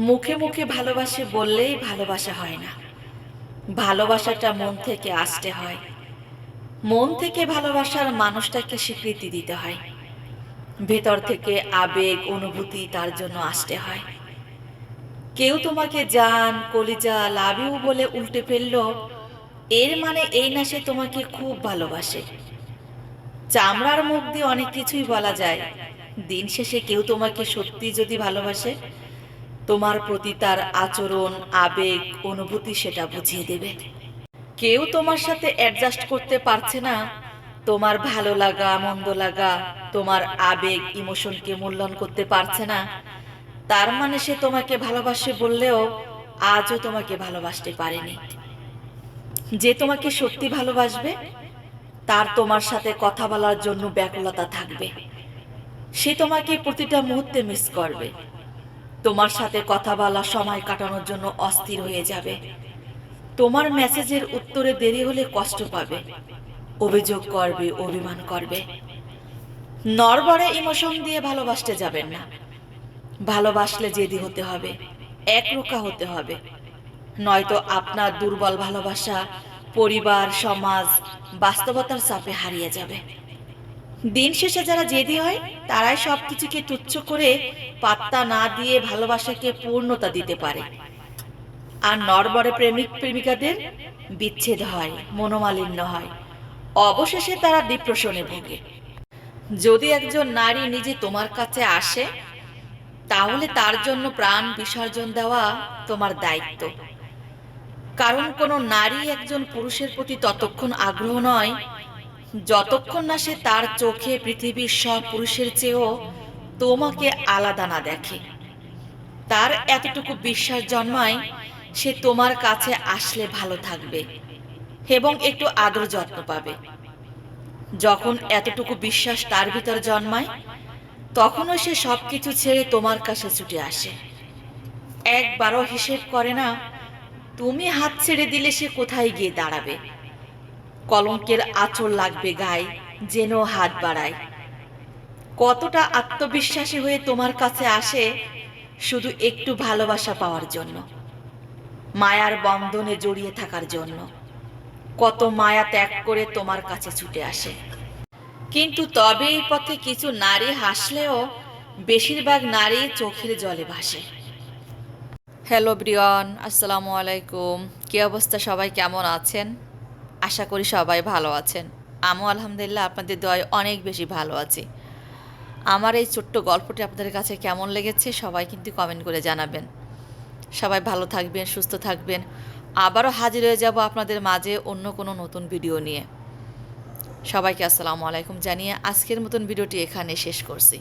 মুখে মুখে ভালোবাসে বললেই ভালোবাসা হয় না। ভালোবাসাটা মন থেকে আসতে হয়। মন থেকে ভালোবাসার মানুষটাকে স্বীকৃতি দিতে হয়। ভেতর থেকে আবেগ, অনুভূতি তার জন্য আসতে হয়। কেউ তোমাকে জান, কলিজা, লাভ বলে উল্টে ফেলল, এর মানে এই না সে তোমাকে খুব ভালোবাসে। চামড়ার মুখ দিয়ে অনেক কিছুই বলা যায়। দিন শেষে কেউ তোমাকে সত্যি যদি ভালোবাসে তোমার প্রতি তার আচরণ, আবেগ, অনুভূতি সেটা বুঝিয়ে দেবে। কেউ তোমার সাথে অ্যাডজাস্ট করতে পারছে না। তোমার ভালো লাগা, মন্দ লাগা, তোমার আবেগ ইমোশনকে মূল্যায়ন করতে পারছে না। তার মানে সে তোমাকে ভালোবাসে বললেও আজও তোমাকে ভালোবাসতে পারেনি। যে তোমাকে সত্যি ভালোবাসবে, তার তোমার সাথে কথা বলার জন্য ব্যাকুলতা থাকবে। সে তোমাকে প্রতিটা মুহূর্তে মিস করবে। তোমার সাথে কথা বলা সময় কাটানোর জন্য অস্থির হয়ে যাবে। তোমার মেসেজের উত্তরে দেরি হলে কষ্ট পাবে। অভিযোগ করবে, অভিমান করবে। নরবরে ইমোশন দিয়ে ভালোবাসতে যাবেন না। ভালোবাসলে জেদি হতে হবে, একরোখা হতে হবে। নয়তো আপনার দুর্বল ভালোবাসা পরিবার, সমাজ, বাস্তবতার চাপে হারিয়ে যাবে। দিন শেষে যারা জেদি হয়, তারাই সব কিছুকে তুচ্ছ করে পাত্তা না দিয়ে ভালোবাসাকে পূর্ণতা দিতে পারে। আর নরবরে প্রেমিক প্রেমিকাদের বিচ্ছেদ হয়, মনোমালিন্য হয়। অবশেষে তারা ডিপ্রেশনে ভোগে। যদি একজন নারী নিজে তোমার কাছে আসে, তাহলে তার জন্য প্রাণ বিসর্জন দেওয়া তোমার দায়িত্ব। কারণ কোনো নারী একজন পুরুষের প্রতি ততক্ষণ আগ্রহ নয় যতক্ষণ না সে তার চোখে পৃথিবীর সব পুরুষের চেয়েও তোমাকে আলাদা না দেখে। তার এতটুকু বিশ্বাস জন্মায় সে তোমার কাছে আসলে ভালো থাকবে এবং একটু আদর যত্ন পাবে। যখন এতটুকু বিশ্বাস তার ভিতর জন্মায়, তখনও সে সব কিছু ছেড়ে তোমার কাছে ছুটে আসে। একবারও হিসেব করে না, তুমি হাত ছেড়ে দিলে সে কোথায় গিয়ে দাঁড়াবে? কলঙ্কের আঁচল লাগবে গায়ে, যেন হাত বাড়ায়। কতটা আত্মবিশ্বাসী হয়ে তোমার কাছে আসে, শুধু একটু ভালোবাসা পাওয়ার জন্য। মায়ার বন্ধনে জড়িয়ে থাকার জন্য। কত মায়া ত্যাগ করে তোমার কাছে ছুটে আসে। কিন্তু তবে এই পথে কিছু নারী হাসলেও বেশিরভাগ নারী চোখের জলে ভাসে। হ্যালো ব্রিয়ন, আসসালামু আলাইকুম। কি অবস্থা? সবাই কেমন আছেন? আশা করি সবাই ভালো আছেন। আমিও আলহামদুলিল্লাহ আপনাদের দয় অনেক বেশি ভালো আছি। আমার এই ছোট্ট গল্পটি আপনাদের কাছে কেমন লেগেছে সবাই কিন্তু কমেন্ট করে জানাবেন। সবাই ভালো থাকবেন, সুস্থ থাকবেন। আবারও হাজির হয়ে যাব আপনাদের মাঝে অন্য কোনো নতুন ভিডিও নিয়ে। সবাইকে আসসালামু আলাইকুম জানিয়ে আজকের মতন ভিডিওটি এখানে শেষ করছি।